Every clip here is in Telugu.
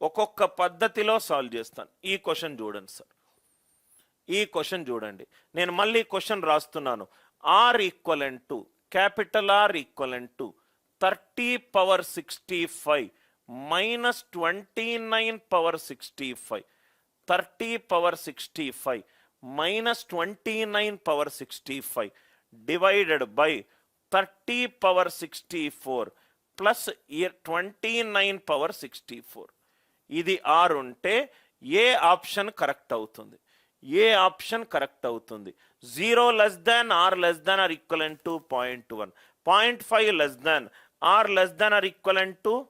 ఒక్కొక్క పద్ధతిలో సాల్వ్ చేస్తాను. ఈ క్వశ్చన్ చూడండి సార్. ఈ క్వశ్చన్ చూడండి. నేను మళ్ళీ క్వశ్చన్ రాస్తున్నాను. R equivalent to capital R equivalent to thirty power sixty five minus twenty nine power sixty five thirty power sixty five minus twenty nine power sixty five divided by thirty power sixty four plus twenty nine power sixty four ఇది ఆర్ ఉంటే ఏ ఆప్షన్ కరెక్ట్ అవుతుంది? ఏ ఆప్షన్ కరెక్ట్ అవుతుంది? Zero less than R less than R equivalent to point one. Point five less than R less than R equivalent to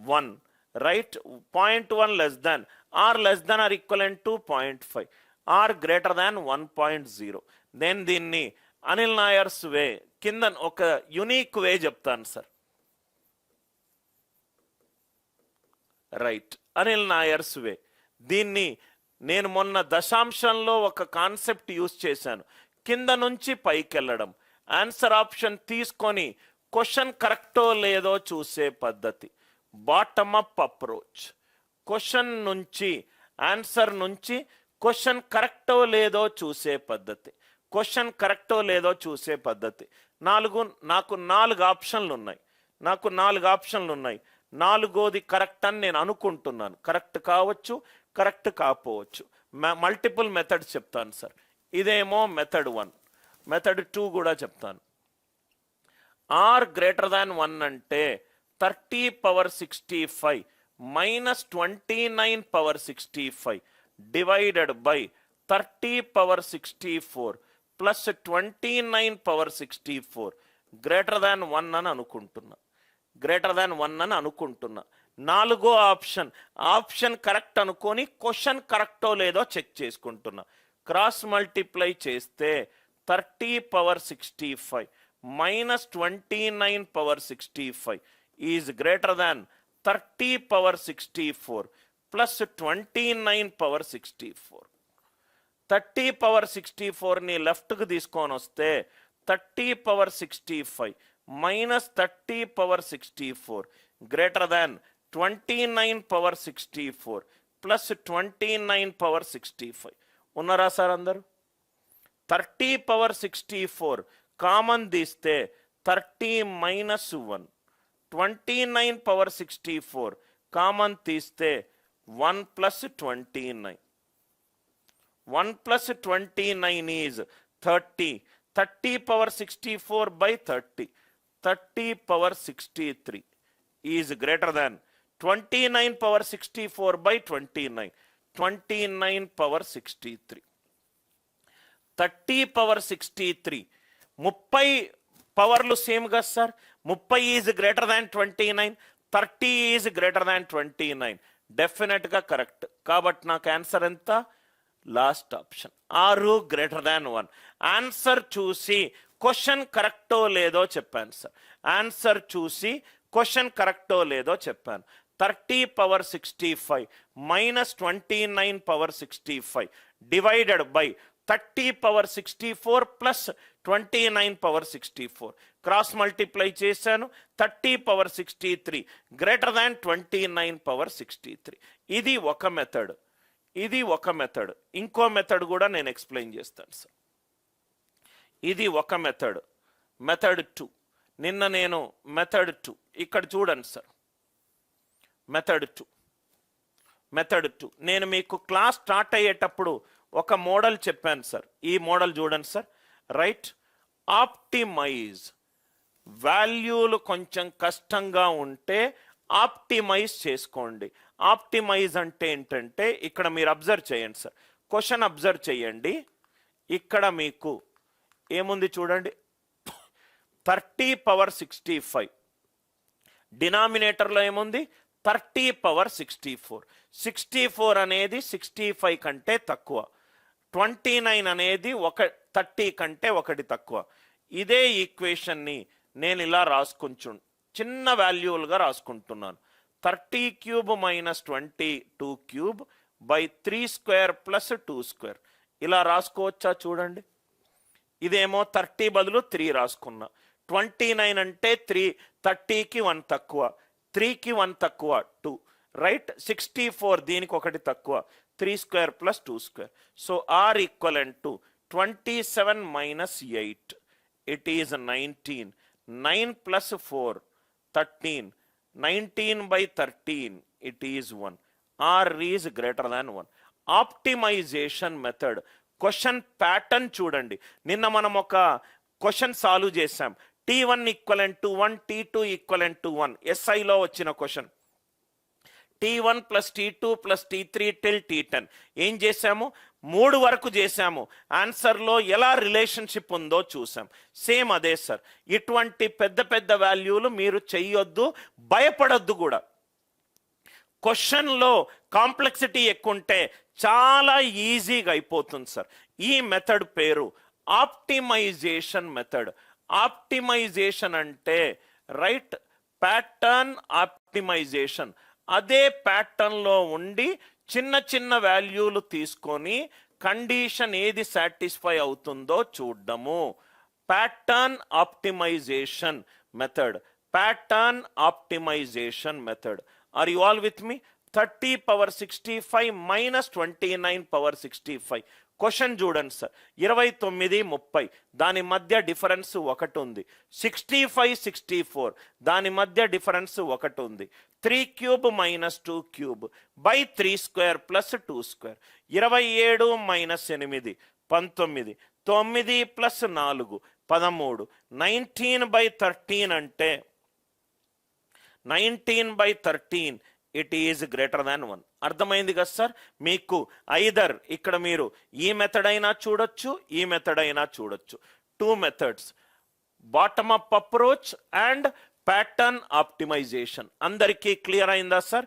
one. Right? Point one less than R less than R equivalent to point five. R greater than one point zero. నేను దీన్ని అనిల్ నాయర్స్ వే కింద ఒక యునీక్ వే చెప్తాను sir. Right. Anil Nair's way దీన్ని నేను మొన్న దశాంశంలో ఒక కాన్సెప్ట్ యూజ్ చేశాను. కింద నుంచి పైకి వెళ్ళడం ఆన్సర్ ఆప్షన్ తీసుకొని క్వశ్చన్ కరెక్టో లేదో చూసే పద్ధతి. Bottom up approach. క్వశ్చన్ నుంచి ఆన్సర్ నుంచి క్వశ్చన్ కరెక్టో లేదో చూసే పద్ధతి. క్వశ్చన్ కరెక్టో లేదో చూసే పద్ధతి. నాలుగు నాకు నాలుగు ఆప్షన్లు ఉన్నాయి నాకు నాలుగు ఆప్షన్లు ఉన్నాయి నాలుగోది కరెక్ట్ అని నేను అనుకుంటున్నాను. కరెక్ట్ కావచ్చు కరెక్ట్ కాకపోవచ్చు. మల్టిపుల్ మెథడ్ చెప్తాను సార్. ఇదేమో మెథడ్ వన్. మెథడ్ టూ కూడా చెప్తాను. ఆర్ గ్రేటర్ దాన్ వన్ అంటే thirty power sixty five minus twenty nine power sixty five divided by thirty power sixty four plus twenty nine power sixty four greater than one అని అనుకుంటున్నాను గ్రేటర్ దాన్ వన్ అని అనుకుంటున్నా. నాలుగో ఆప్షన్. ఆప్షన్ కరెక్ట్ అనుకొని క్వశ్చన్ కరెక్టో లేదో చెక్ చేసుకుంటున్నా. క్రాస్ మల్టిప్లై చేస్తే thirty power sixty five minus twenty nine power sixty five is greater than thirty power sixty four plus twenty nine power sixty four. Thirty power sixty ఫోర్ని లెఫ్ట్కి తీసుకొని వస్తే thirty power sixty five minus thirty power sixty four greater than twenty nine power sixty four plus twenty nine power sixty five ఉన్నారా సార్ అందరు? Thirty power sixty four common తీస్తే thirty minus one twenty nine power sixty four common తీస్తే one plus twenty nine one plus twenty nine is thirty thirty power sixty four by thirty thirty power sixty three is greater than twenty nine power sixty four by twenty nine twenty nine power sixty three thirty power sixty three ముప్పై పవర్లు సేమ్ కదా సార్ ముప్పై is greater than twenty nine thirty is greater than twenty nine డెఫినెట్గా కరెక్ట్ కాబట్టి నాకు ఆన్సర్ ఎంత లాస్ట్ ఆప్షన్ ఆరు గ్రేటర్ దాన్ వన్ ఆన్సర్ చూసి క్వశ్చన్ కరెక్టో లేదో చెప్పాను సార్. ఆన్సర్ చూసి క్వశ్చన్ కరెక్టో లేదో చెప్పాను. Thirty power sixty five minus twenty nine power sixty five divided by thirty power sixty four plus twenty nine power sixty four. Cross multiply చేశాను. Thirty power sixty three greater than twenty nine power sixty three. ఇది ఒక మెథడ్. ఇది ఒక మెథడ్. ఇంకో మెథడ్ కూడా నేను ఎక్స్ప్లెయిన్ చేస్తాను సార్. ఇది ఒక మెథడ్. Method two. నిన్న నేను మెథడ్ టూ. ఇక్కడ చూడండి sir. Method two. Method two. నేను మీకు క్లాస్ స్టార్ట్ అయ్యేటప్పుడు ఒక మోడల్ చెప్పాను సార్. ఈ మోడల్ చూడండి సార్. రైట్? ఆప్టిమైజ్. వాల్యూలు కొంచెం కష్టంగా ఉంటే ఆప్టిమైజ్ చేసుకోండి. ఆప్టిమైజ్ అంటే ఏంటంటే ఇక్కడ మీరు అబ్జర్వ్ చేయండి సార్. క్వశ్చన్ అబ్జర్వ్ చేయండి. ఇక్కడ మీకు ఏముంది చూడండి? Thirty power sixty five. డినామినేటర్లో ఏముంది? Thirty power sixty four. Sixty four అనేది సిక్స్టీ ఫైవ్ కంటే తక్కువ. ట్వంటీ నైన్ అనేది ఒక థర్టీ కంటే ఒకటి తక్కువ. ఇదే ఈక్వేషన్ని నేను ఇలా రాసుకుంచు చిన్న వాల్యూలుగా రాసుకుంటున్నాను. Thirty cube minus twenty two cube by three square plus two square. ఇలా రాసుకోవచ్చా చూడండి? ఇదేమో థర్టీ బదులు త్రీ రాసుకున్నా. ట్వంటీ నైన్ అంటే త్రీ థర్టీకి వన్ తక్కువ త్రీకి వన్ తక్కువ టూ. రైట్? సిక్స్టీ ఫోర్ దీనికి ఒకటి తక్కువ three square plus two square. So R equivalent to twenty seven minus eight. It is nineteen. Nine plus four thirteen. Nineteen by thirteen it is one. R is greater than one. Optimization method. Question pattern చూడండి. నిన్న మనం ఒక క్వశ్చన్ సాల్వ్ చేసాం T one equivalent to one T two equivalent to one ఎస్ఐలో వచ్చిన question. T one plus T two plus T three till T ten ఏం చేశాము? మూడు వరకు చేశాము. ఆన్సర్లో ఎలా రిలేషన్షిప్ ఉందో చూసాం సేమ్ అదే సార్ ఇటువంటి పెద్ద పెద్ద వాల్యూలు మీరు చెయ్యొద్దు భయపడొద్దు కూడా. క్వశ్చన్లో కాంప్లెక్సిటీ ఎక్కువ ఉంటే చాలా ఈజీగా అయిపోతుంది సార్. ఈ మెథడ్ పేరు ఆప్టిమైజేషన్ మెథడ్. ఆప్టిమైజేషన్ అంటే రైట్ ప్యాటర్న్ ఆప్టిమైజేషన్. అదే ప్యాటర్న్లో ఉండి చిన్న చిన్న వాల్యూలు తీసుకొని కండిషన్ ఏది సాటిస్ఫై అవుతుందో చూడడము. Pattern optimization method. Pattern optimization method. Are you all with me thirty power sixty five minus twenty nine power sixty five question చూడండి సార్ ఇరవై తొమ్మిది ముప్పై. దాని మధ్య డిఫరెన్స్ ఒకటి ఉంది. సిక్స్టీ ఫైవ్ సిక్స్టీ ఫోర్ దాని మధ్య డిఫరెన్స్ ఒకటి ఉంది. Three cube minus two cube by three square plus two square ఇరవై ఏడు మైనస్ ఎనిమిది. పంతొమ్మిది. తొమ్మిది ప్లస్ నాలుగు. పదమూడు. నైన్టీన్ బై థర్టీన్ అంటే nineteen by thirteen it is greater than one అర్థమైంది కదా సార్? మీకు ఐదర్ ఇక్కడ మీరు ఈ మెథడ్ అయినా చూడొచ్చు ఈ మెథడ్ అయినా చూడొచ్చు. Two methods bottom up approach and pattern optimization అందరికీ క్లియర్ అయిందా సార్?